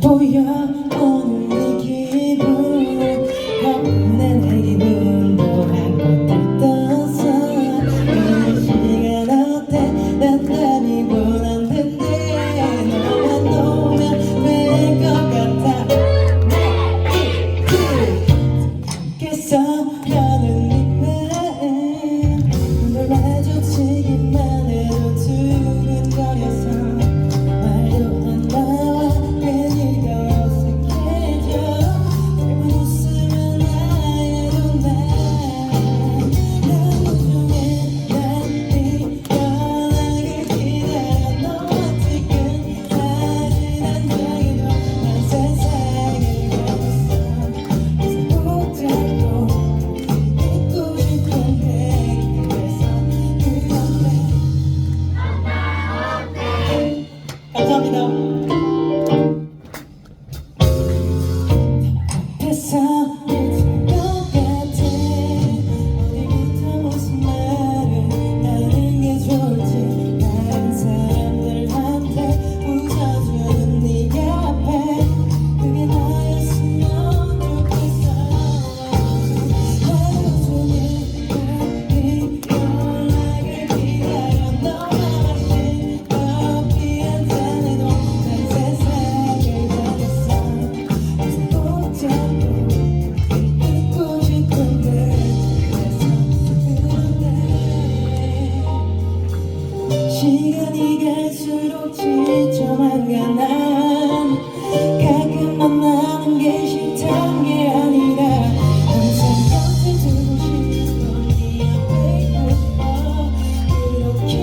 보여 오늘 이 기분 내 기분도 한껏 들떠서. 이 시간 어때? 난 원한 텐데 너만 오면 될것 같아. 겠어 나는 이 앞 시간이 갈수록 지쳐만 가난 가끔 만나는 게 싫단 게 아니라 항상 곁에 두고 싶어 네 있고 싶어. 그렇게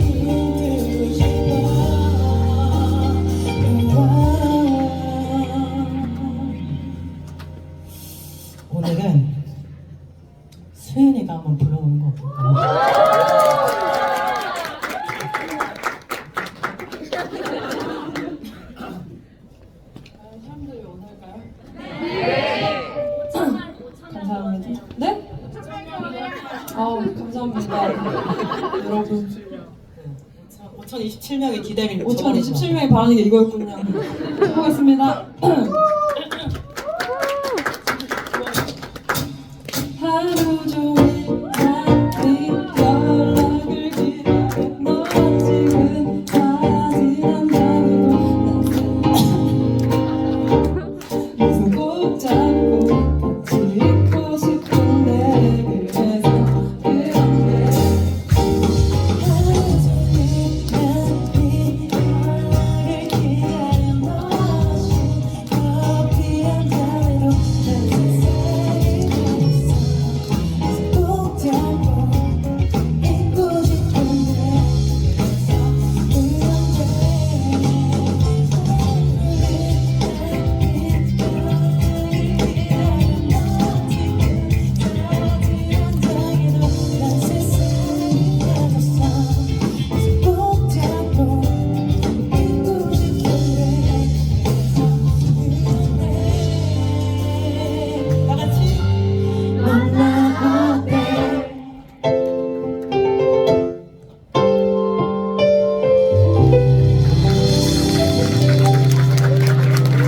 두고 싶어 오늘은 수연이가 한번 불러보는 거 어떨까요? 사람들이 원할까요? 감사합니다. 네? 아 감사합니다. 여러분. 5,027명이 기다리는 5,027명이 바라는 게 이거였군요. 해보겠습니다. 하루 종일